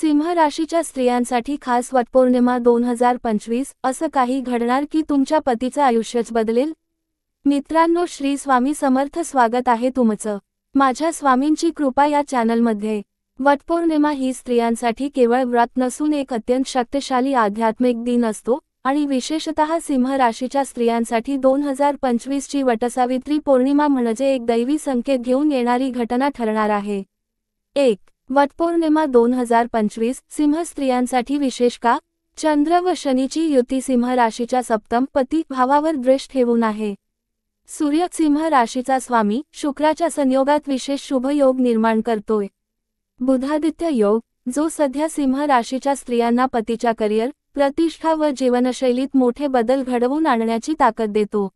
सिंह राशीच्या स्त्रियांसाठी खास वटपौर्णिमा दोन हजार पंचवीस असं काही घडणार की तुमच्या पतीचं आयुष्यच बदलेल? मित्रांनो श्री स्वामी समर्थ स्वागत आहे तुमचं. माझ्या स्वामींची कृपा या चॅनलमध्ये. वटपौर्णिमा ही स्त्रियांसाठी केवळ व्रत नसून एक अत्यंत शक्तिशाली आध्यात्मिक दिन असतो आणि विशेषतः सिंह राशीच्या स्त्रियांसाठी दोन हजार पंचवीसची वटसावित्री पौर्णिमा म्हणजे एक दैवी संकेत घेऊन येणारी घटना ठरणार आहे. एक वटपौर्णिमा दोन हजार पंचवीस सिंह स्त्रियांसाठी विशेष का? चंद्र व शनीची युती सिंह राशीच्या सप्तम पती भावावर दृष्ट ठेवून आहे. सूर्य सिंह राशीचा स्वामी शुक्राच्या संयोगात विशेष शुभ योग निर्माण करतोय. बुधादित्य योग जो सध्या सिंह राशीच्या स्त्रियांना पतीच्या करिअर प्रतिष्ठा व जीवनशैलीत मोठे बदल घडवून आणण्याची ताकद देतो.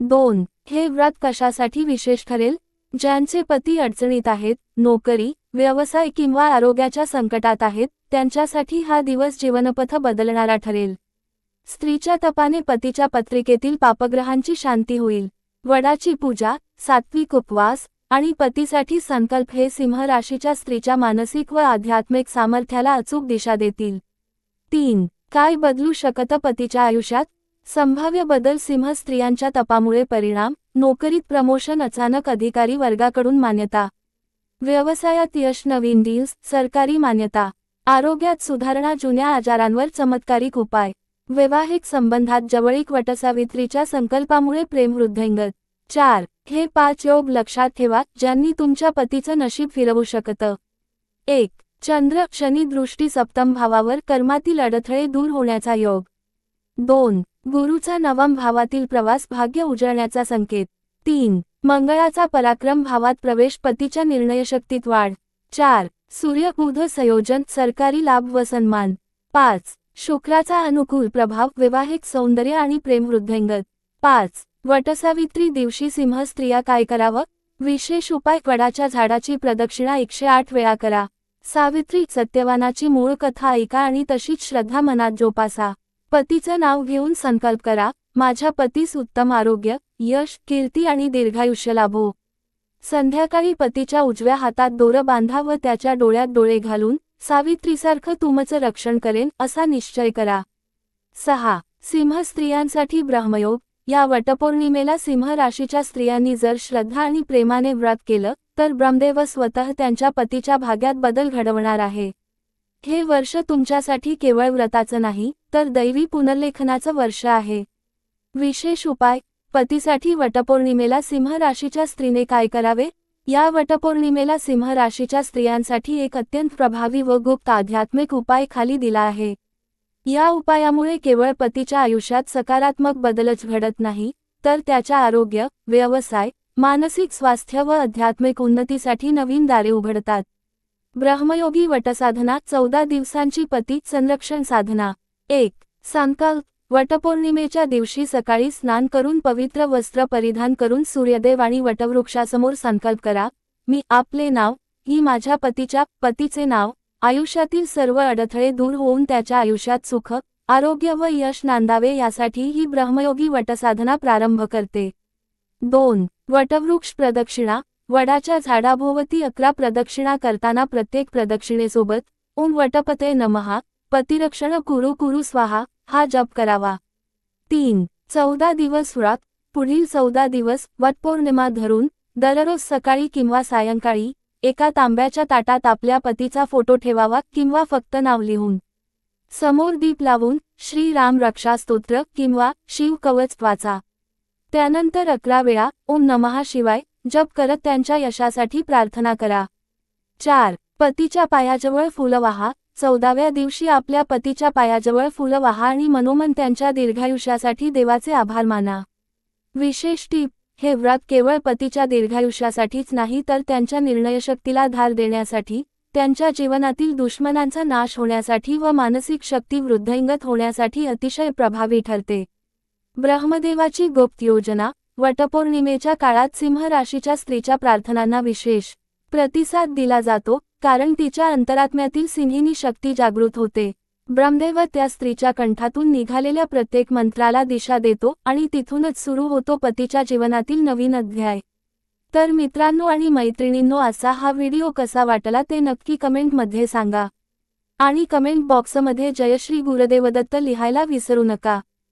दोन हे व्रत कशासाठी विशेष ठरेल? ज्यांचे पती अडचणीत आहेत नोकरी व्यवसाय किंवा आरोग्याच्या संकटात आहेत त्यांच्यासाठी हा दिवस जीवनपथ बदलणारा ठरेल. स्त्रीच्या तपाने पतीच्या पत्रिकेतील पापग्रहांची शांती होईल. वडाची पूजा सात्विक उपवास आणि पतीसाठी संकल्प हे सिंह राशीच्या स्त्रीच्या मानसिक व आध्यात्मिक सामर्थ्याला अचूक दिशा देतील. तीन काय बदलू शकतं पतीच्या आयुष्यात? संभाव्य बदल सिंह स्त्रियांच्या तपामुळे परिणाम नोकरीत प्रमोशन अचानक अधिकारी वर्गाकडून मान्यता व्यवसायात यश नवीन डील्स सरकारी मान्यता आरोग्यात सुधारणा जुन्या आजारांवर चमत्कारिक उपाय. वैवाहिक संबंधात जवळीक वटसावित्रीच्या संकल्पामुळे प्रेम वृद्धिंगत चार हे पाच योग लक्षात ठेवा ज्यांनी तुमच्या पतीचं नशीब फिरवू शकतं. एक चंद्र शनी दृष्टी सप्तम भावावर कर्मातील अडथळे दूर होण्याचा योग. दोन गुरुचा नवम भावातील प्रवास भाग्य उजळण्याचा संकेत. तीन मंगळाचा पराक्रम भावात प्रवेश पतीच्या निर्णयशक्तीत वाढ. चार. सूर्य बुध संयोजन सरकारी लाभ व सन्मान. पाच. शुक्राचा अनुकूल प्रभाव वैवाहिक सौंदर्य आणि प्रेमवृद्धंगत पाच. वटसावित्री दिवशी सिंह स्त्रिया काय करावं? विशेष उपाय वडाच्या झाडाची प्रदक्षिणा एकशे आठ वेळा करा. सावित्री सत्यवानाची मूळ कथा ऐका आणि तशीच श्रद्धा मनात जोपासा. पतीचं नाव घेऊन संकल्प करा. माझ्या पतीस उत्तम आरोग्य यश कीर्ती आणि दीर्घायुष्य लाभो. संध्याकाळी पतीच्या उजव्या हातात दोरं बांधा व त्याच्या डोळ्यात डोळे घालून सावित्रीसारखं तुमचं रक्षण करेन असा निश्चय करा. सहा. सिंह स्त्रियांसाठी ब्रह्मयोग. या वटपौर्णिमेला सिंह राशीच्या स्त्रियांनी जर श्रद्धा आणि प्रेमाने व्रत केलं तर ब्रह्मदेव स्वतः त्यांच्या पतीच्या भाग्यात बदल घडवणार आहे. हे वर्ष तुमच्यासाठी केवळ व्रताचं नाही तर दैवी पुनर्लेखनाचं वर्ष आहे. विशेष उपाय पतीसाठी वटपौर्णिमेला सिंह राशीच्या स्त्रीने काय करावे? या वटपौर्णिमेला सिंह राशीच्या स्त्रियांसाठी एक अत्यंत प्रभावी व गुप्त आध्यात्मिक उपाय खाली दिला आहे. या उपायामुळे केवळ पतीच्या आयुष्यात सकारात्मक बदलच घडत नाही तर त्याच्या आरोग्य व्यवसाय मानसिक स्वास्थ्य व आध्यात्मिक उन्नतीसाठी नवीन दारे उघडतात. ब्रह्मयोगी वटसाधना चौदा दिवसांची पती संरक्षण साधना. एक सांकाल वटपौर्णिमेच्या दिवशी सकाळी स्नान करून पवित्र वस्त्र परिधान करून सूर्यदेव आणि वटवृक्षासमोर संकल्प करा. मी आपले नाव ही माझ्या पतीच्या पतीचे नाव आयुष्यातील सर्व अडथळे दूर होऊन त्याच्या आयुष्यात सुख आरोग्य व यश नांदावे यासाठी ही ब्रह्मयोगी वटसाधना प्रारंभ करते. दोन वटवृक्ष प्रदक्षिणा वडाच्या झाडाभोवती अकरा प्रदक्षिणा करताना प्रत्येक प्रदक्षिणेसोबत ओम वटपते नमहा पतिरक्षण कुरु कुरु स्वाहा हा जप करावा. तीन चौदा दिवस व्रत पुढील चौदा दिवस वटपौर्णिमा धरून दररोज सकाळी किंवा सायंकाळी एका तांब्याच्या ताटात आपल्या पतीचा फोटो ठेवावा किंवा फक्त नाव लिहून. समोर दीप लावून श्रीराम रक्षा स्तोत्र किंवा शिव कवच वाचा. त्यानंतर अकरा वेळा ओम नमहा शिवाय जप करत त्यांच्या यशासाठी प्रार्थना करा. चार पतीच्या पायाजवळ फुलं वाहा. चौदाव्या दिवशी आपल्या पतीच्या पायाजवळ फुलं वाहा आणि मनोमन त्यांच्या दीर्घायुष्यासाठी देवाचे आभार माना. विशेष टीप हे व्रत केवळ पतीच्या दीर्घायुष्यासाठीच नाही तर त्यांच्या निर्णयशक्तीला धार देण्यासाठी त्यांच्या जीवनातील दुश्मनांचा नाश होण्यासाठी व मानसिक शक्ती वृद्धिंगत होण्यासाठी अतिशय प्रभावी ठरते. ब्रह्मदेवाची गुप्त योजना वटपौर्णिमेच्या काळात सिंह राशीच्या स्त्रीच्या प्रार्थनांना विशेष प्रतिसाद दिला जातो कारण तिच्या अंतरात्म्यातील सिंहिनी शक्ती जागृत होते. ब्रह्मदेव त्या स्त्रीच्या कंठातून निघालेल्या प्रत्येक मंत्राला दिशा देतो आणि तिथूनच सुरू होतो पतीच्या जीवनातील नवीन अध्याय. तर मित्रांनो आणि मैत्रिणींनो असा हा व्हिडिओ कसा वाटला ते नक्की कमेंटमध्ये सांगा. आणि कमेंट बॉक्समध्ये जयश्री गुरुदेवदत्त लिहायला विसरू नका.